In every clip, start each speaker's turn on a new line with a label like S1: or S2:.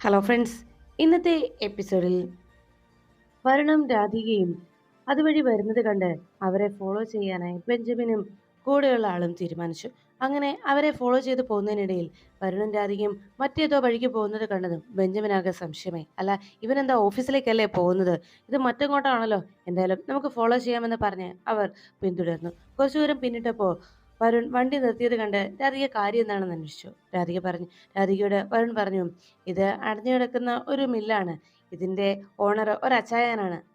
S1: Hello friends ഇന്നത്തെ എപ്പിസോഡിൽ വരുണും രാധികയും അതുവഴി വരുന്നത് കണ്ട് അവരെ ഫോളോ ചെയ്യാനായി ബെഞ്ചമിനും കൂടെയുള്ള ആളും തീരുമാനിച്ചു. അങ്ങനെ അവരെ ഫോളോ ചെയ്ത് പോകുന്നതിനിടയിൽ വരുണും രാധികയും മറ്റേതോ വഴിക്ക് പോകുന്നത് കണ്ടതും ബെഞ്ചമിനാകെ സംശയമായി. അല്ല ഇവനെന്താ ഓഫീസിലേക്കല്ലേ പോകുന്നത്? ഇത് മറ്റങ്ങോട്ടാണല്ലോ? എന്തായാലും നമുക്ക് ഫോളോ ചെയ്യാമെന്ന് പറഞ്ഞ് അവർ പിന്തുടർന്നു. കുറച്ചു ദൂരം പിന്നിട്ടപ്പോൾ വരുൺ വണ്ടി നിർത്തിയത് കണ്ട് രാധിക കാര്യം എന്താണെന്ന് അന്വേഷിച്ചു. രാധിക പറഞ്ഞു രാധികയോട് വരുൺ പറഞ്ഞു ഇത് അടഞ്ഞു കിടക്കുന്ന ഒരു മില്ലാണ്. ഇതിന്റെ ഓണർ ഒരു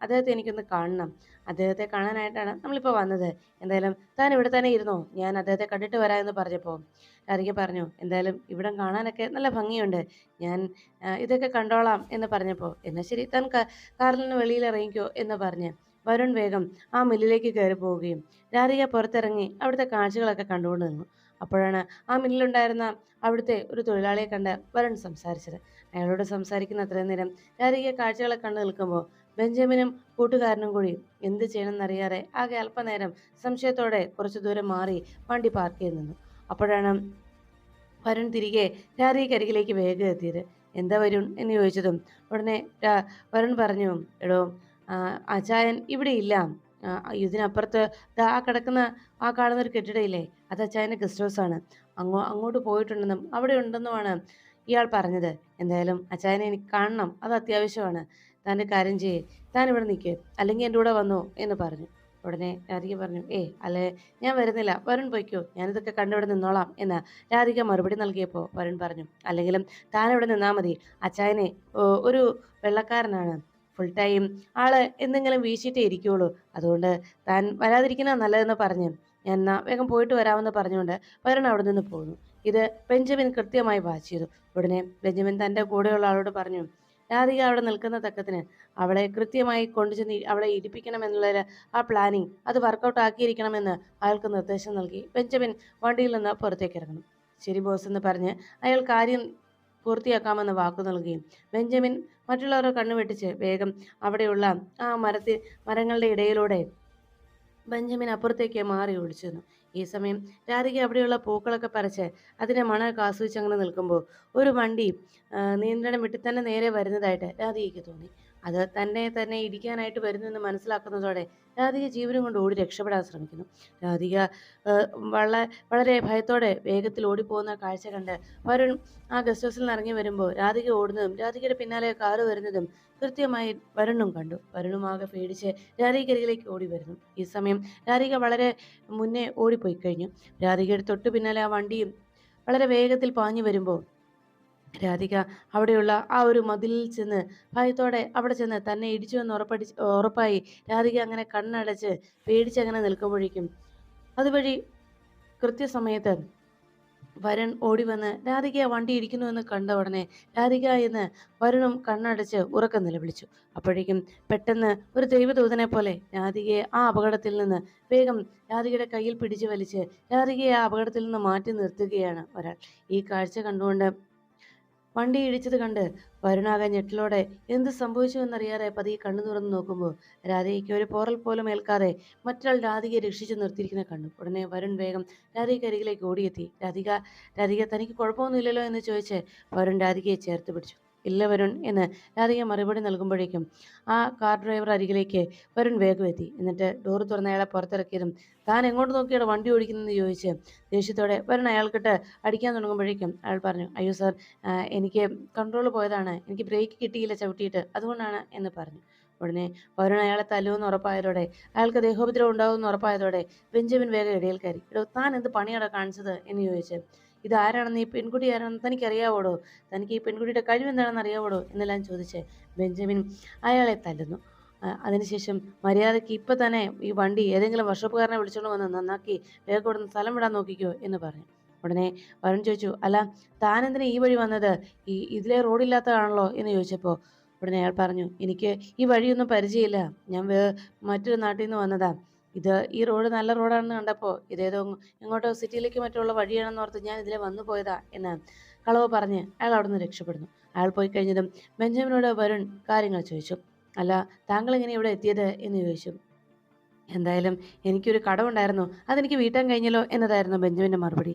S1: അദ്ദേഹത്തെ എനിക്കൊന്ന് കാണണം. അദ്ദേഹത്തെ കാണാനായിട്ടാണ് നമ്മളിപ്പോൾ വന്നത്. എന്തായാലും താൻ ഇവിടെ തന്നെ ഇരുന്നോ? ഞാൻ അദ്ദേഹത്തെ കണ്ടിട്ട് വരാം എന്ന് പറഞ്ഞപ്പോൾ രാധിക പറഞ്ഞു എന്തായാലും ഇവിടം കാണാനൊക്കെ നല്ല ഭംഗിയുണ്ട്. ഞാൻ ഇതൊക്കെ കണ്ടോളാം എന്ന് പറഞ്ഞപ്പോൾ എന്നാൽ ശരി താൻ കാറിൽ നിന്ന് വെളിയിൽ ഇറങ്ങിക്കോ എന്ന് പറഞ്ഞ് വരുൺ വേഗം ആ മില്ലിലേക്ക് കയറി പോവുകയും രാധിക പുറത്തിറങ്ങി അവിടുത്തെ കാഴ്ചകളൊക്കെ കണ്ടുകൊണ്ട് നിന്നു. അപ്പോഴാണ് ആ മില്ലിലുണ്ടായിരുന്ന അവിടുത്തെ ഒരു തൊഴിലാളിയെ കണ്ട് വരുൺ സംസാരിച്ചത്. അയാളോട് സംസാരിക്കുന്ന അത്രയും നേരം രാധിക കാഴ്ചകളെ കണ്ടു നിൽക്കുമ്പോൾ ബെഞ്ചമിനും കൂട്ടുകാരനും കൂടി എന്ത് ചെയ്യണമെന്നറിയാതെ ആകെ അല്പനേരം സംശയത്തോടെ കുറച്ചു ദൂരം മാറി വണ്ടി പാർക്ക് ചെയ്ത് നിന്നു. അപ്പോഴാണ് വരുൺ തിരികെ രാധികക്കരികിലേക്ക് വേഗം എത്തിയത്. എന്താ വരുൺ? എന്ന് ചോദിച്ചതും ഉടനെ വരുൺ പറഞ്ഞു എടോ ആ, അച്ചായൻ ഇവിടെ ഇല്ല ഇതിനപ്പുറത്ത് ദാ കിടക്കുന്ന ആ കാണുന്ന ഒരു കെട്ടിടയില്ലേ? അത് അച്ചായന്റെ ഗസ്റ്റ് ഹൗസ് ആണ്. അങ്ങോ അങ്ങോട്ട് പോയിട്ടുണ്ടെന്നും അവിടെ ഉണ്ടെന്നുമാണ് ഇയാൾ പറഞ്ഞത്. എന്തായാലും അച്ചായനെ എനിക്ക് കാണണം. അത് അത്യാവശ്യമാണ്. താന്റെ കാര്യം ചെയ്യേ. താൻ ഇവിടെ നിൽക്കുക അല്ലെങ്കിൽ എന്റെ കൂടെ വന്നു എന്ന് പറഞ്ഞു. ഉടനെ രാധിക പറഞ്ഞു ഏ അല്ലെ? ഞാൻ വരുന്നില്ല. വരുൺ പോയിക്കോ. ഞാനിതൊക്കെ കണ്ടിവിടെ നിന്നോളാം എന്ന് രാധിക മറുപടി നൽകിയപ്പോൾ വരുൺ പറഞ്ഞു അല്ലെങ്കിലും താൻ ഇവിടെ നിന്നാൽ മതി. അച്ചായനെ ഒരു വെള്ളക്കാരനാണ്. ഫുൾ ടൈം ആൾ എന്തെങ്കിലും വീശിയിട്ടേ ഇരിക്കുകയുള്ളൂ അതുകൊണ്ട് താൻ വരാതിരിക്കുന്ന നല്ലതെന്ന് പറഞ്ഞു ഞാൻ എന്നാ വേഗം പോയിട്ട് വരാമെന്ന് പറഞ്ഞുകൊണ്ട് വരുൺ അവിടെ നിന്ന് പോകുന്നു ഇത് ബെഞ്ചമിൻ കൃത്യമായി വാച്ച് ചെയ്തു. ഉടനെ ബെഞ്ചമിൻ തന്റെ കൂടെയുള്ള ആളോട് പറഞ്ഞു രാധിക അവിടെ നിൽക്കുന്ന തക്കത്തിന് അവളെ കൃത്യമായി കൊണ്ടുചെന്ന് അവളെ ഇടിപ്പിക്കണമെന്നുള്ള ആ പ്ലാനിങ് അത് വർക്കൗട്ട് ആക്കിയിരിക്കണമെന്ന് അയാൾക്ക് നിർദ്ദേശം നൽകി ബെഞ്ചമിൻ വണ്ടിയിൽ നിന്ന് പുറത്തേക്ക് ഇറങ്ങുന്നു. ശരി ബോസ് എന്ന് പറഞ്ഞ് അയാൾ കാര്യം പൂർത്തിയാക്കാമെന്ന് വാക്കു നൽകി ബെഞ്ചമിൻ മറ്റുള്ളവരെ കണ്ണുവെട്ടിച്ച് വേഗം അവിടെയുള്ള ആ മരത്തി മരങ്ങളുടെ ഇടയിലൂടെ ബെഞ്ചമിൻ അപ്പുറത്തേക്ക് മാറി ഒളിച്ചിരുന്നു ഈ സമയം രാധിക അവിടെയുള്ള പൂക്കളൊക്കെ പറിച്ച് അതിനെ മണമൊക്കെ ആസ്വദിച്ച് അങ്ങനെ നിൽക്കുമ്പോൾ ഒരു വണ്ടി നിയന്ത്രണം വിട്ട് തന്നെ നേരെ വരുന്നതായിട്ട് രാധികയ്ക്ക് തോന്നി. അത് തന്നെ തന്നെ ഇടിക്കാനായിട്ട് വരുന്നെന്ന് മനസ്സിലാക്കുന്നതോടെ രാധിക ജീവനും കൊണ്ട് ഓടി രക്ഷപ്പെടാൻ ശ്രമിക്കുന്നു. രാധിക വളരെ വളരെ ഭയത്തോടെ വേഗത്തിൽ ഓടിപ്പോകുന്ന കാഴ്ച കണ്ട് വരുൺ ആ ഗസ്റ്റ് ഹൗസിൽ നിന്ന് ഇറങ്ങി വരുമ്പോൾ രാധിക ഓടുന്നതും രാധികയുടെ പിന്നാലെ കാറ് വരുന്നതും കൃത്യമായി വരുണും കണ്ടു. വരുണുമാകെ പേടിച്ച് രാധികരികിലേക്ക് ഓടി വരുന്നു. ഈ സമയം രാധിക വളരെ മുന്നേ ഓടിപ്പോയി കഴിഞ്ഞു. രാധികയുടെ തൊട്ടു പിന്നാലെ ആ വണ്ടിയും വളരെ വേഗത്തിൽ പാഞ്ഞു വരുമ്പോൾ രാധിക അവിടെയുള്ള ആ ഒരു മതിലിൽ ചെന്ന് ഭയത്തോടെ അവിടെ ചെന്ന് തന്നെ ഇടിച്ചു എന്ന് ഉറപ്പടി ഉറപ്പായി രാധിക അങ്ങനെ കണ്ണടച്ച് പേടിച്ച് അങ്ങനെ നിൽക്കുമ്പോഴേക്കും അതുവഴി കൃത്യസമയത്ത് വരുൺ ഓടി വന്ന് രാധിക വണ്ടി ഇടിക്കുന്നുവെന്ന് കണ്ട ഉടനെ രാധിക എന്ന് വരുണും കണ്ണടച്ച് ഉറക്കം നിലവിളിച്ചു. അപ്പോഴേക്കും പെട്ടെന്ന് ഒരു ദൈവദൂതനെ പോലെ രാധികയെ ആ അപകടത്തിൽ നിന്ന് വേഗം രാധികയുടെ കയ്യിൽ പിടിച്ചു വലിച്ച് രാധികയെ ആ അപകടത്തിൽ നിന്ന് മാറ്റി നിർത്തുകയാണ് ഒരാൾ. ഈ കാഴ്ച കണ്ടുകൊണ്ട് വണ്ടി ഇടിച്ചത് കണ്ട് വരുണാകെ ഞെട്ടിലോടെ എന്ത് സംഭവിച്ചു എന്നറിയാതെ പതിയെ കണ്ണു തുറന്നു നോക്കുമ്പോൾ രാധികയ്ക്ക് ഒരു പോറൽ പോലും ഏൽക്കാതെ മറ്റൊരാൾ രാധികയെ രക്ഷിച്ചു നിർത്തിയിരിക്കുന്ന കണ്ടു. ഉടനെ വരുൺ വേഗം രാധിക അരികിലേക്ക് ഓടിയെത്തി. രാധിക രാധിക തനിക്ക് കുഴപ്പമൊന്നുമില്ലല്ലോ എന്ന് ചോദിച്ച് വരുൺ രാധികയെ ചേർത്ത് പിടിച്ചു. ഇല്ല വരുൺ എന്ന് രാധിക മറുപടി നൽകുമ്പോഴേക്കും ആ കാർ ഡ്രൈവർ അരികിലേക്ക് വരുൺ വേഗം എത്തി എന്നിട്ട് ഡോർ തുറന്ന് അയാളെ പുറത്തിറക്കിയതും താൻ എങ്ങോട്ട് നോക്കിയാണ് വണ്ടി ഓടിക്കുന്നതെന്ന് ചോദിച്ച് ദേഷ്യത്തോടെ വരുൺ അയാൾക്കിട്ട് അടിക്കാൻ തുടങ്ങുമ്പോഴേക്കും അയാൾ പറഞ്ഞു അയ്യോ സാർ എനിക്ക് കൺട്രോൾ പോയതാണ്. എനിക്ക് ബ്രേക്ക് കിട്ടിയില്ല ചവിട്ടിയിട്ട്. അതുകൊണ്ടാണ് എന്ന് പറഞ്ഞു. ഉടനെ വരുൺ അയാളെ തല്ലുമെന്ന് ഉറപ്പായതോടെ അയാൾക്ക് ദേഹോപദ്രവം ഉണ്ടാവുമെന്ന് ഉറപ്പായതോടെ ബെഞ്ചമിൻ വേഗം ഇടയിൽ കയറി. താൻ എന്ത് പണിയാണ് കാണിച്ചത്? എന്ന് ചോദിച്ച് ഇത് ആരാണെന്ന് ഈ പെൺകുട്ടി ആരാണെന്ന് തനിക്ക് അറിയാവോടോ തനിക്ക് ഈ പെൺകുട്ടിയുടെ കഴിവെന്താണെന്ന് അറിയാവോടോ? എന്നെല്ലാം ചോദിച്ച് ബെഞ്ചമിൻ അയാളെ തല്ലുന്നു. അതിനുശേഷം മര്യാദയ്ക്ക് ഇപ്പം തന്നെ ഈ വണ്ടി ഏതെങ്കിലും വർഷപ്പുകാരനെ വിളിച്ചോണ്ട് വന്ന് നന്നാക്കി വേഗം ഇവിടുന്ന് സ്ഥലം വിടാൻ നോക്കിക്കോ എന്ന് പറഞ്ഞു. ഉടനെ വരുൺ ചോദിച്ചു അല്ല താനെന്തിനാ ഈ വഴി വന്നത്? ഈ ഇതിലെ റോഡില്ലാത്തതാണല്ലോ? എന്ന് ചോദിച്ചപ്പോൾ ഉടനെ അയാൾ പറഞ്ഞു എനിക്ക് ഈ വഴിയൊന്നും പരിചയമില്ല. ഞാൻ വേ മറ്റൊരു നാട്ടിൽ നിന്ന് വന്നതാ. ഇത് ഈ റോഡ് നല്ല റോഡാണെന്ന് കണ്ടപ്പോൾ ഇതേതോ എങ്ങോട്ടോ സിറ്റിയിലേക്ക് മറ്റുള്ള വഴിയാണെന്ന് ഓർത്ത് ഞാൻ ഇതിലെ വന്നു പോയതാ എന്ന് കളവ് പറഞ്ഞ് അയാൾ അവിടെ നിന്ന് രക്ഷപ്പെടുന്നു. അയാൾ പോയി കഴിഞ്ഞതും ബെഞ്ചമിനോട് വരുൺ കാര്യങ്ങൾ ചോദിച്ചു. അല്ല താങ്കൾ ഇങ്ങനെ ഇവിടെ എത്തിയത്? എന്ന് ചോദിച്ചു. എന്തായാലും എനിക്കൊരു കടമുണ്ടായിരുന്നു അതെനിക്ക് വീട്ടാൻ കഴിഞ്ഞല്ലോ എന്നതായിരുന്നു ബെഞ്ചമിന്റെ മറുപടി.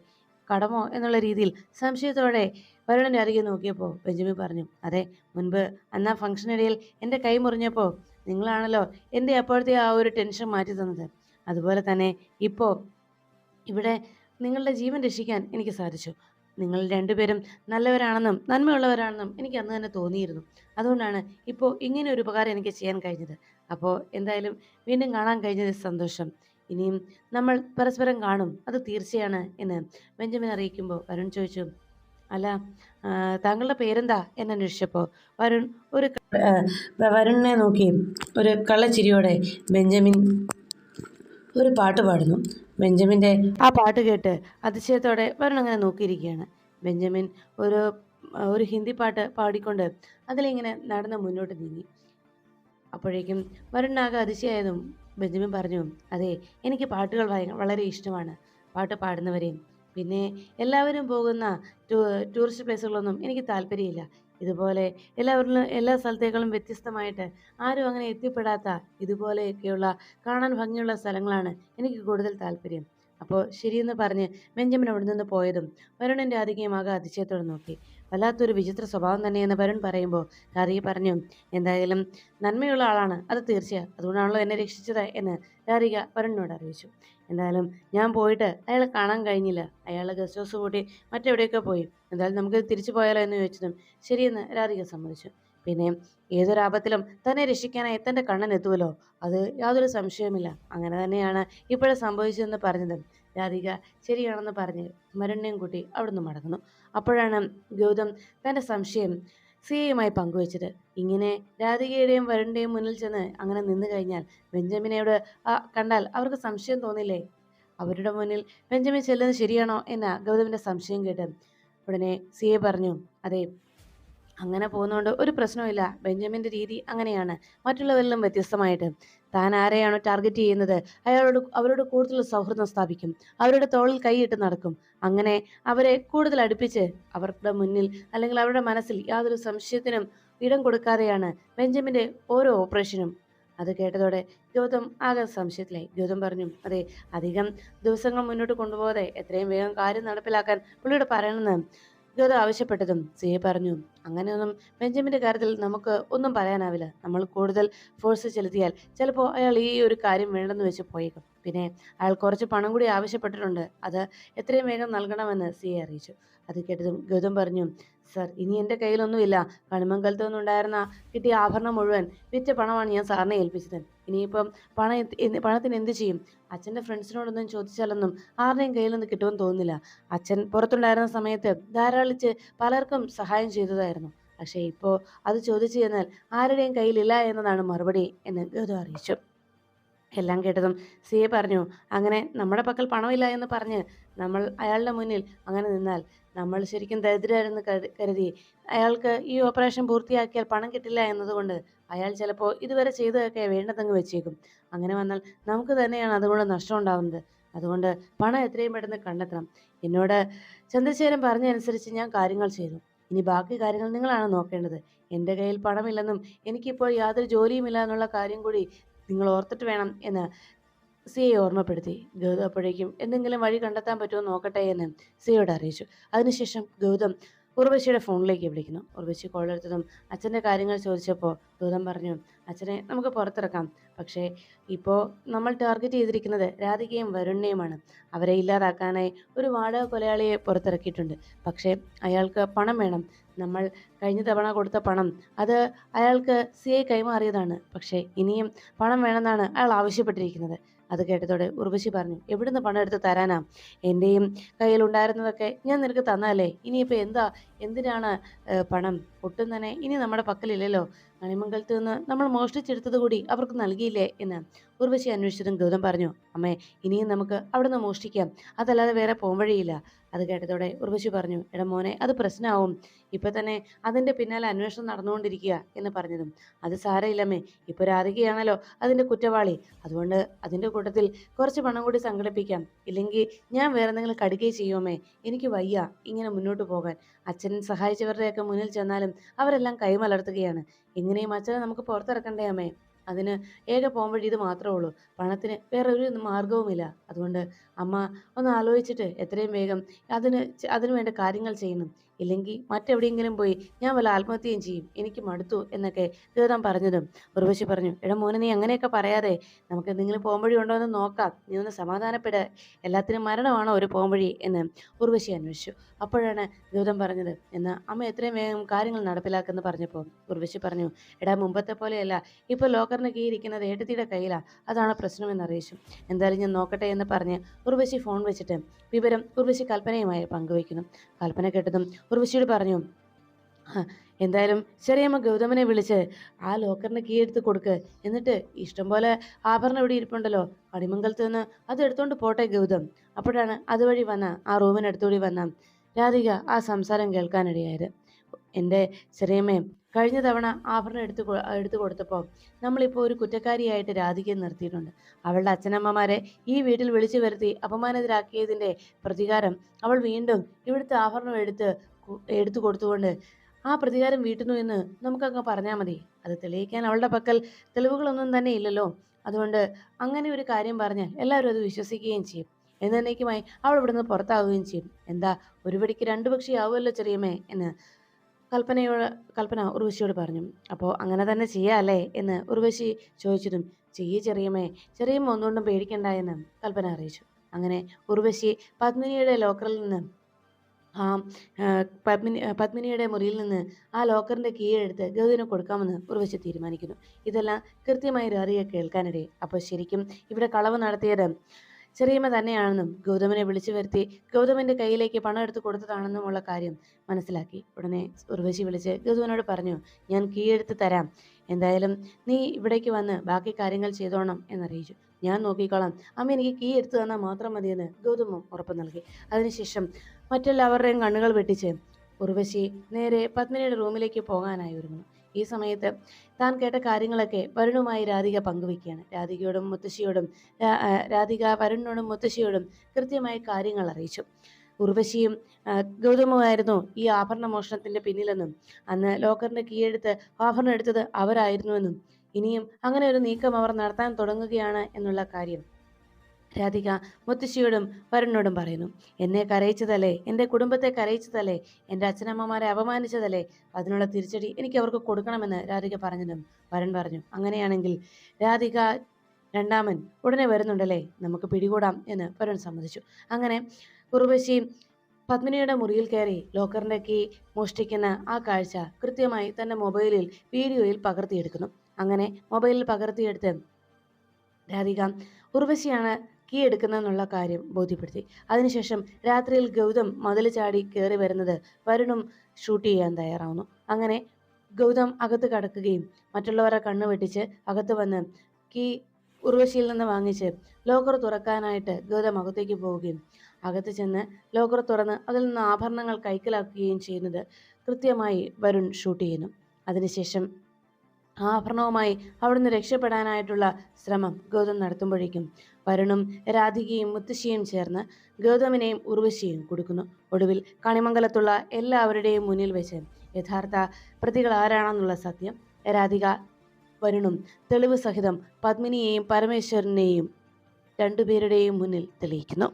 S1: കടമോ എന്നുള്ള രീതിയിൽ സംശയത്തോടെ വരുണിനെ അരികെ നോക്കിയപ്പോൾ ബെഞ്ചമിൻ പറഞ്ഞു അതെ മുൻപ് അന്നാ ഫംഗ്ഷനിടയിൽ എന്റെ കൈ മുറിഞ്ഞപ്പോൾ നിങ്ങളാണല്ലോ എന്റെ അപ്പോഴത്തെ ആ ഒരു ടെൻഷൻ മാറ്റി തന്നത്. അതുപോലെ തന്നെ ഇപ്പോൾ ഇവിടെ നിങ്ങളുടെ ജീവൻ രക്ഷിക്കാൻ എനിക്ക് സാധിച്ചു. നിങ്ങൾ രണ്ടുപേരും നല്ലവരാണെന്നും നന്മയുള്ളവരാണെന്നും എനിക്ക് അന്ന് തന്നെ തോന്നിയിരുന്നു. അതുകൊണ്ടാണ് ഇപ്പോൾ ഇങ്ങനെ ഒരു ഉപകാരം എനിക്ക് ചെയ്യാൻ കഴിഞ്ഞത്. അപ്പോൾ എന്തായാലും വീണ്ടും കാണാൻ കഴിഞ്ഞത് സന്തോഷം. ഇനിയും നമ്മൾ പരസ്പരം കാണും. അത് തീർച്ചയാണ് എന്ന് ബെഞ്ചമിൻ അറിയിക്കുമ്പോൾ വരുൺ ചോദിച്ചു അല്ല താങ്കളുടെ പേരെന്താ? എന്ന് അന്വേഷിച്ചപ്പോ. വരുൺ ഒരു വരുണിനെ നോക്കി ഒരു കള്ളച്ചിരിയോടെ ബെഞ്ചമിൻ ഒരു പാട്ട് പാടുന്നു. ബെഞ്ചമിന്റെ ആ പാട്ട് കേട്ട് അതിശയത്തോടെ വരുൺ അങ്ങനെ നോക്കിയിരിക്കുകയാണ്. ബെഞ്ചമിൻ ഒരു ഒരു ഹിന്ദി പാട്ട് പാടിക്കൊണ്ട് അതിലിങ്ങനെ നടന്ന് മുന്നോട്ട് നീങ്ങി. അപ്പോഴേക്കും വരുണ്ണാകെ അതിശയായതും ബെഞ്ചമിൻ പറഞ്ഞു അതെ എനിക്ക് പാട്ടുകൾ വളരെ ഇഷ്ടമാണ്. പാട്ട് പാടുന്നവരെയും പിന്നെ എല്ലാവരും പോകുന്ന ടൂറിസ്റ്റ് പ്ലേസുകളൊന്നും എനിക്ക് താല്പര്യമില്ല. ഇതുപോലെ എല്ലാവരിലും എല്ലാ സ്ഥലത്തേക്കാളും വ്യത്യസ്തമായിട്ട് ആരും അങ്ങനെ എത്തിപ്പെടാത്ത ഇതുപോലെയൊക്കെയുള്ള കാണാൻ ഭംഗിയുള്ള സ്ഥലങ്ങളാണ് എനിക്ക് കൂടുതൽ താല്പര്യം. അപ്പോൾ ശരിയെന്ന് പറഞ്ഞ് ബെഞ്ചമിൻ അവിടെ നിന്ന് പോയതും വരുണിന്റെ ആധികയും ആകെ അതിശയത്തോടെ നോക്കി. വല്ലാത്തൊരു വിചിത്ര സ്വഭാവം തന്നെയെന്ന് വരുൺ പറയുമ്പോൾ രാധിക പറഞ്ഞു എന്തായാലും നന്മയുള്ള ആളാണ് അത് തീർച്ചയാണ് അതുകൊണ്ടാണല്ലോ എന്നെ രക്ഷിച്ചത് എന്ന് രാധിക വരുണിനോട് അറിയിച്ചു. എന്തായാലും ഞാൻ പോയിട്ട് അയാളെ കാണാൻ കഴിഞ്ഞില്ല. അയാൾ ഗസ്റ്റ് ഹൗസ് കൂട്ടി മറ്റെവിടെയൊക്കെ പോയി? എന്തായാലും നമുക്ക് തിരിച്ചു പോയാലോ എന്ന് ചോദിച്ചതും ശരിയെന്ന് രാധിക സമ്മതിച്ചു. പിന്നെ ഏതൊരാപത്തിലും തന്നെ രക്ഷിക്കാനായി തന്റെ കണ്ണനെത്തുമല്ലോ അത് യാതൊരു സംശയവുമില്ല. അങ്ങനെ തന്നെയാണ് ഇപ്പോഴും സംഭവിച്ചതെന്ന് പറഞ്ഞത്. രാധിക ശരിയാണെന്ന് പറഞ്ഞ് മരണ്യം കൂട്ടി അവിടുന്ന് മടങ്ങുന്നു. അപ്പോഴാണ് ഗൗതം തന്റെ സംശയം സിയയുമായി പങ്കുവച്ചത്. ഇങ്ങനെ രാധികയുടെയും വരുണിന്റെയും മുന്നിൽ ചെന്ന് അങ്ങനെ നിന്നു കഴിഞ്ഞാൽ ബെഞ്ചമിനെയോട് ആ കണ്ടാൽ അവർക്ക് സംശയം തോന്നില്ലേ? അവരുടെ മുന്നിൽ ബെഞ്ചമിൻ ചെല്ലുന്നത് ശരിയാണോ? എന്ന ഗൗതമിന്റെ സംശയം കേട്ട് ഉടനെ സിയെ പറഞ്ഞു അതെ അങ്ങനെ പോകുന്നതുകൊണ്ട് ഒരു പ്രശ്നവുമില്ല. ബെഞ്ചമിന്റെ രീതി അങ്ങനെയാണ്. മറ്റുള്ളവരിലും വ്യത്യസ്തമായിട്ട്. താൻ ആരെയാണോ ടാർഗറ്റ് ചെയ്യുന്നത് അയാളോട് അവരോട് കൂടുതൽ സൗഹൃദം സ്ഥാപിക്കും. അവരുടെ തോളിൽ കൈയിട്ട് നടക്കും. അങ്ങനെ അവരെ കൂടുതൽ അടുപ്പിച്ച് അവരുടെ മുന്നിൽ അല്ലെങ്കിൽ അവരുടെ മനസ്സിൽ യാതൊരു സംശയത്തിനും ഇടം കൊടുക്കാതെയാണ് ബെഞ്ചമിന്റെ ഓരോ ഓപ്പറേഷനും. അത് കേട്ടതോടെ ഗൗതം ആകെ സംശയത്തിലായി. ഗൗതം പറഞ്ഞു അതെ അധികം ദിവസങ്ങൾ മുന്നോട്ട് കൊണ്ടുപോകാതെ എത്രയും വേഗം കാര്യം നടപ്പിലാക്കാൻ പുള്ളിയോട് പറയണമെന്ന്. ഗൗതം ആവശ്യപ്പെട്ടതും സിയെ പറഞ്ഞു. അങ്ങനെയൊന്നും ബെഞ്ചമിന്റെ കാര്യത്തിൽ നമുക്ക് ഒന്നും പറയാനാവില്ല. നമ്മൾ കൂടുതൽ ഫോഴ്സ് ചെലുത്തിയാൽ ചിലപ്പോൾ അയാൾ ഈ ഒരു കാര്യം വേണ്ടെന്ന് വെച്ച് പോയേക്കും. പിന്നെ അയാൾ കുറച്ച് പണം കൂടി ആവശ്യപ്പെട്ടിട്ടുണ്ട്. അത് എത്രയും വേഗം നൽകണമെന്ന് സി എ അറിയിച്ചു. അത് കേട്ടതും ഗൗതം പറഞ്ഞു സർ ഇനി എന്റെ കയ്യിലൊന്നുമില്ല. കണിമംഗലത്ത് നിന്നുണ്ടായിരുന്ന കിട്ടിയ ആഭരണം മുഴുവൻ വിറ്റ പണമാണ് ഞാൻ സാറിനെ ഏൽപ്പിച്ചത്. ഇനിയിപ്പം പണം പണത്തിന് എന്ത് ചെയ്യും? അച്ഛന്റെ ഫ്രണ്ട്സിനോടൊന്നും ചോദിച്ചാലൊന്നും ആരുടെയും കയ്യിൽ നിന്ന് കിട്ടുമെന്ന് തോന്നുന്നില്ല. അച്ഛൻ പുറത്തുണ്ടായിരുന്ന സമയത്ത് ധാരാളിച്ച് പലർക്കും സഹായം ചെയ്തതായിരുന്നു. പക്ഷേ ഇപ്പോൾ അത് ചോദിച്ചു ചെന്നാൽ ആരുടെയും കയ്യിലില്ല എന്നതാണ് മറുപടി എന്ന് ഗൗതം അറിയിച്ചു. എല്ലാം കേട്ടതും സി എ പറഞ്ഞു അങ്ങനെ നമ്മുടെ പക്കൽ പണമില്ല എന്ന് പറഞ്ഞ് നമ്മൾ അയാളുടെ മുന്നിൽ അങ്ങനെ നിന്നാൽ നമ്മൾ ശരിക്കും ദരിദ്രരെന്ന് കരുതി. അയാൾക്ക് ഈ ഓപ്പറേഷൻ പൂർത്തിയാക്കിയാൽ പണം കിട്ടില്ല എന്നതുകൊണ്ട് അയാൾ ചിലപ്പോൾ ഇതുവരെ ചെയ്തതൊക്കെ വേണ്ടതങ്ങ് വെച്ചേക്കും. അങ്ങനെ വന്നാൽ നമുക്ക് തന്നെയാണ് അതുകൊണ്ട് നഷ്ടം ഉണ്ടാവുന്നത്. അതുകൊണ്ട് പണം എത്രയും പെട്ടെന്ന് കണ്ടെത്തണം. എന്നോട് ചന്ദ്രശേഖരൻ പറഞ്ഞതനുസരിച്ച് ഞാൻ കാര്യങ്ങൾ ചെയ്തു. ഇനി ബാക്കി കാര്യങ്ങൾ നിങ്ങളാണ് നോക്കേണ്ടത്. എന്റെ കയ്യിൽ പണമില്ലെന്നും എനിക്കിപ്പോൾ യാതൊരു ജോലിയുമില്ല എന്നുള്ള കാര്യം കൂടി നിങ്ങൾ ഓർത്തിട്ട് വേണം എന്ന് സിയെ ഓർമ്മപ്പെടുത്തി. ഗൗതം അപ്പോഴേക്കും എന്തെങ്കിലും വഴി കണ്ടെത്താൻ പറ്റുമോ നോക്കട്ടെ എന്ന് സിയോട് അറിയിച്ചു. അതിനുശേഷം ഗൗതം ഉർവശിയുടെ ഫോണിലേക്ക് വിളിക്കുന്നു. ഉർവശി കോൾ എടുത്തതും അച്ഛന്റെ കാര്യങ്ങൾ ചോദിച്ചപ്പോൾ ദൂതം പറഞ്ഞു അച്ഛനെ നമുക്ക് പുറത്തിറക്കാം. പക്ഷേ ഇപ്പോൾ നമ്മൾ ടാർഗറ്റ് ചെയ്തിരിക്കുന്നത് രാധികയും വരുണിനെയുമാണ്. അവരെ ഇല്ലാതാക്കാനായി ഒരു വാടക കൊലയാളിയെ പുറത്തിറക്കിയിട്ടുണ്ട്. പക്ഷേ അയാൾക്ക് പണം വേണം. നമ്മൾ കഴിഞ്ഞ തവണ കൊടുത്ത പണം അത് അയാൾക്ക് സിയെ കൈമാറിയതാണ്. പക്ഷേ ഇനിയും പണം വേണമെന്നാണ് അയാൾ ആവശ്യപ്പെട്ടിരിക്കുന്നത്. അത് കേട്ടതോടെ ഉർവശി പറഞ്ഞു എവിടുന്ന് പണം എടുത്ത് തരാനാ? എന്റെയും കയ്യിലുണ്ടായിരുന്നതൊക്കെ ഞാൻ നിനക്ക് തന്നാലേ. ഇനിയിപ്പോൾ എന്താ? എന്തിനാണ് പണം? ഒട്ടും തന്നെ ഇനി നമ്മുടെ പക്കലില്ലല്ലോ. മണിമംഗലത്ത് നിന്ന് നമ്മൾ മോഷ്ടിച്ചെടുത്തത് കൂടി അവർക്ക് നൽകിയില്ലേ എന്ന്. ഉർവശി അന്വേഷിച്ചതും ഗൗതം പറഞ്ഞു അമ്മേ ഇനിയും നമുക്ക് അവിടുന്ന് മോഷ്ടിക്കാം. അതല്ലാതെ വേറെ പോംവഴിയില്ല അത് കേട്ടതോടെ ഉർവശി പറഞ്ഞു എടാ മോനെ അത് പ്രശ്നമാവും ഇപ്പം തന്നെ അതിന്റെ പിന്നാലെ അന്വേഷണം നടന്നുകൊണ്ടിരിക്കുക എന്ന് പറഞ്ഞതും. അത് സാരയില്ലമ്മേ ഇപ്പോൾ രാധികയാണല്ലോ അതിന്റെ കുറ്റവാളി. അതുകൊണ്ട് അതിന്റെ കൂട്ടത്തിൽ കുറച്ച് പണം കൂടി സംഘടിപ്പിക്കാം. ഇല്ലെങ്കിൽ ഞാൻ വേറെ എന്തെങ്കിലും കടുകയും ചെയ്യുമേ എനിക്ക് വയ്യ ഇങ്ങനെ മുന്നോട്ട് പോകാൻ. അച്ഛൻ സഹായിച്ചവരുടെയൊക്കെ മുന്നിൽ ചെന്നാലും അവരെല്ലാം കൈമലർത്തുകയാണ്. എങ്ങനെയും അച്ഛനെ നമുക്ക് പുറത്തിറക്കണ്ടേ അമ്മേ? അതിന് ഏക പോംവഴി ഇത് മാത്രമേ ഉള്ളൂ. പണത്തിന് വേറെ ഒരു മാർഗവുമില്ല. അതുകൊണ്ട് അമ്മ ഒന്ന് ആലോചിച്ചിട്ട് എത്രയും വേഗം അതിന് അതിനു വേണ്ട കാര്യങ്ങൾ ചെയ്യണം. ഇല്ലെങ്കിൽ മറ്റെവിടെയെങ്കിലും പോയി ഞാൻ വല്ല ആത്മഹത്യയും ചെയ്യും എനിക്ക് മടുത്തു എന്നൊക്കെ ഗൗതം പറഞ്ഞതും. ഉർവശി പറഞ്ഞു എടാ മോനെ നീ അങ്ങനെയൊക്കെ പറയാതെ നമുക്ക് എന്തെങ്കിലും പോംവഴി ഉണ്ടോ എന്ന് നോക്കാം. നീ ഒന്ന് സമാധാനപ്പെട്. എല്ലാത്തിനും മരണമാണോ ഒരു പോംവഴി എന്ന് ഉർവശി അന്വേഷിച്ചു. അപ്പോഴാണ് ഗൗതം പറഞ്ഞത് എന്നാൽ അമ്മ എത്രയും വേഗം കാര്യങ്ങൾ നടപ്പിലാക്കുമെന്ന് പറഞ്ഞപ്പോൾ ഉർവശി പറഞ്ഞു എടാ മുമ്പത്തെ പോലെയല്ല. ഇപ്പോൾ ലോക്കറിന് കീഴിരിക്കുന്നത് ഏട്ടത്തിയുടെ കയ്യിലാണ് അതാണ് പ്രശ്നമെന്ന് അറിയിച്ചു. എന്തായാലും ഞാൻ നോക്കട്ടെ എന്ന് പറഞ്ഞ് ഉർവശി ഫോൺ വെച്ചിട്ട് വിവരം ഉർവശി കൽപ്പനയുമായി പങ്കുവയ്ക്കുന്നു. കൽപ്പന കേട്ടതും ഉർവശിയോട് പറഞ്ഞു "ആ, എന്തായാലും ചെറിയമ്മ ഗൗതമനെ വിളിച്ച് ആ ലോക്കറിന് കീ കൊടുക്ക്. എന്നിട്ട് ഇഷ്ടംപോലെ ആഭരണം ഇവിടെ ഇരിപ്പുണ്ടല്ലോ. പണിമംഗലത്ത് നിന്ന് അത് എടുത്തുകൊണ്ട് പോട്ടെ ഗൗതം. അപ്പോഴാണ് അതുവഴി വന്ന ആ റൂമിനടുത്തുകൂടി വന്ന രാധിക ആ സംസാരം കേൾക്കാനിടയായത്. എന്റെ ചെറിയമ്മയും കഴിഞ്ഞ തവണ ആഭരണം എടുത്തു എടുത്തു കൊടുത്തപ്പോൾ നമ്മളിപ്പോൾ ഒരു കുറ്റക്കാരിയായിട്ട് രാധികയെ നിർത്തിയിട്ടുണ്ട്. അവളുടെ അച്ഛനമ്മമാരെ ഈ വീട്ടിൽ വിളിച്ചു വരുത്തി അപമാനിതരാക്കിയതിന്റെ പ്രതികാരം അവൾ വീണ്ടും ഇവിടുത്തെ ആഭരണം എടുത്ത് എടുത്തു കൊടുത്തുകൊണ്ട് ആ പ്രതികാരം വീട്ടുന്നു എന്ന് നമുക്കങ്ങ് പറഞ്ഞാൽ മതി. അത് തെളിയിക്കാൻ അവളുടെ പക്കൽ തെളിവുകളൊന്നും തന്നെ ഇല്ലല്ലോ. അതുകൊണ്ട് അങ്ങനെ ഒരു കാര്യം പറഞ്ഞാൽ എല്ലാവരും അത് വിശ്വസിക്കുകയും ചെയ്യും. എന്നേക്കുമായി അവൾ ഇവിടുന്ന് പുറത്താവുകയും ചെയ്യും. എന്താ ഒരു പടിക്ക് രണ്ടു പക്ഷിയാവുമല്ലോ ചെറിയമ്മേ എന്ന് കൽപ്പനയോട് കൽപ്പന ഉർവശിയോട് പറഞ്ഞു. അപ്പോൾ അങ്ങനെ തന്നെ ചെയ്യാല്ലേ എന്ന് ഉർവശി ചോദിച്ചതും ചെയ്യ ചെറിയമ്മേ ചെറിയമ്മ ഒന്നുകൊണ്ടും പേടിക്കണ്ട എന്ന് കൽപ്പന അറിയിച്ചു. അങ്ങനെ ഉർവശി പത്മിനിയുടെ ലോക്കറിൽ നിന്ന് ആ പത്മിനി പത്മിനിയുടെ മുറിയിൽ നിന്ന് ആ ലോക്കറിന്റെ കീ എടുത്ത് ഗൗതമിന് കൊടുക്കാമെന്ന് ഉർവശി തീരുമാനിക്കുന്നു. ഇതെല്ലാം കൃത്യമായി അറിയ കേൾക്കാനിടയെ അപ്പോൾ ശരിക്കും ഇവിടെ കളവ് നടത്തിയത് ചെറിയമ്മ തന്നെയാണെന്നും ഗൗതമനെ വിളിച്ചു വരുത്തി ഗൗതമന്റെ കയ്യിലേക്ക് പണം എടുത്ത് കൊടുത്തതാണെന്നുമുള്ള കാര്യം മനസ്സിലാക്കി. ഉടനെ ഉർവശി വിളിച്ച് ഗൗതമനോട് പറഞ്ഞു ഞാൻ കീ തരാം. എന്തായാലും നീ ഇവിടേക്ക് വന്ന് ബാക്കി കാര്യങ്ങൾ ചെയ്തോണം എന്നറിയിച്ചു. ഞാൻ നോക്കിക്കോളാം. അമ്മ എനിക്ക് കീ എടുത്തു തന്നാൽ മാത്രം മതിയെന്ന് ഗൗതമം ഉറപ്പ് നൽകി. അതിനുശേഷം മറ്റെല്ലാവരുടെയും കണ്ണുകൾ വെട്ടിച്ച് ഉർവശി നേരെ പത്മിനിയുടെ റൂമിലേക്ക് പോകാനായി ഒരുങ്ങുന്നു. ഈ സമയത്ത് താൻ കേട്ട കാര്യങ്ങളൊക്കെ വരുണുമായി രാധിക പങ്കുവയ്ക്കുകയാണ്. രാധികയോടും മുത്തശ്ശിയോടും രാധിക വരുണിനോടും മുത്തശ്ശിയോടും കൃത്യമായി കാര്യങ്ങൾ അറിയിച്ചു. ഉർവശിയും ഗൗതമുമായിരുന്നു ഈ ആഭരണ മോഷണത്തിന്റെ പിന്നിലെന്നും അന്ന് ലോക്കറിന്റെ കീയെടുത്ത് ആഭരണം എടുത്തത് അവരായിരുന്നുവെന്നും ഇനിയും അങ്ങനെ ഒരു നീക്കം അവർ നടത്താൻ തുടങ്ങുകയാണ് എന്നുള്ള കാര്യം. രാധിക മുത്തശ്ശിയോടും വരുണിനോടും പറയുന്നു എന്നെ കരയിച്ചതല്ലേ? എന്റെ കുടുംബത്തെ കരയിച്ചതല്ലേ? എന്റെ അച്ഛനമ്മമാരെ അപമാനിച്ചതല്ലേ? അതിനുള്ള തിരിച്ചടി എനിക്ക് അവർക്ക് കൊടുക്കണമെന്ന് രാധിക പറഞ്ഞതും വരുൺ പറഞ്ഞു. അങ്ങനെയാണെങ്കിൽ രാധിക രണ്ടാമൻ ഉടനെ വരുന്നുണ്ടല്ലേ? നമുക്ക് പിടികൂടാം എന്ന് വരുൺ സമ്മതിച്ചു. അങ്ങനെ ഉർവശി പത്മിനിയുടെ മുറിയിൽ കയറി ലോക്കറിന്റെ കീ മോഷ്ടിക്കുന്ന ആ കാഴ്ച കൃത്യമായി തന്റെ മൊബൈലിൽ വീഡിയോയിൽ പകർത്തിയെടുക്കുന്നു. അങ്ങനെ മൊബൈലിൽ പകർത്തിയെടുത്ത് രാധിക ഉർവശിയാണ് കീ എടുക്കുന്നതെന്നുള്ള കാര്യം ബോധ്യപ്പെടുത്തി. അതിനുശേഷം രാത്രിയിൽ ഗൗതം മതിൽ ചാടി കയറി വരുന്നത് വരുണും ഷൂട്ട് ചെയ്യാൻ തയ്യാറാവുന്നു. അങ്ങനെ ഗൗതം അകത്ത് കടക്കുകയും മറ്റുള്ളവരെ കണ്ണു വെട്ടിച്ച് അകത്ത് വന്ന് കീ ഉർവശിയിൽ നിന്ന് വാങ്ങിച്ച് ലോക്കർ തുറക്കാനായിട്ട് ഗൗതം അകത്തേക്ക് പോവുകയും അകത്ത് ചെന്ന് ലോക്കർ തുറന്ന് അതിൽ നിന്ന് ആഭരണങ്ങൾ കൈക്കലാക്കുകയും ചെയ്യുന്നത് കൃത്യമായി വരുൺ ഷൂട്ട് ചെയ്യുന്നു. അതിനുശേഷം ആഭരണവുമായി അവിടുന്ന് രക്ഷപ്പെടാനായിട്ടുള്ള ശ്രമം ഗൗതം നടത്തുമ്പോഴേക്കും വരുണും രാധികയും മുത്തശ്ശിയും ചേർന്ന് ഗൗതമിനെയും ഉർവശിയും കൊടുക്കുന്നു. ഒടുവിൽ കണിമംഗലത്തുള്ള എല്ലാവരുടെയും മുന്നിൽ വെച്ച് യഥാർത്ഥ പ്രതികൾ ആരാണെന്നുള്ള സത്യം രാധിക വരുണും തെളിവ് സഹിതം പത്മിനിയെയും പരമേശ്വരനെയും രണ്ടുപേരുടെയും മുന്നിൽ തെളിയിക്കുന്നു.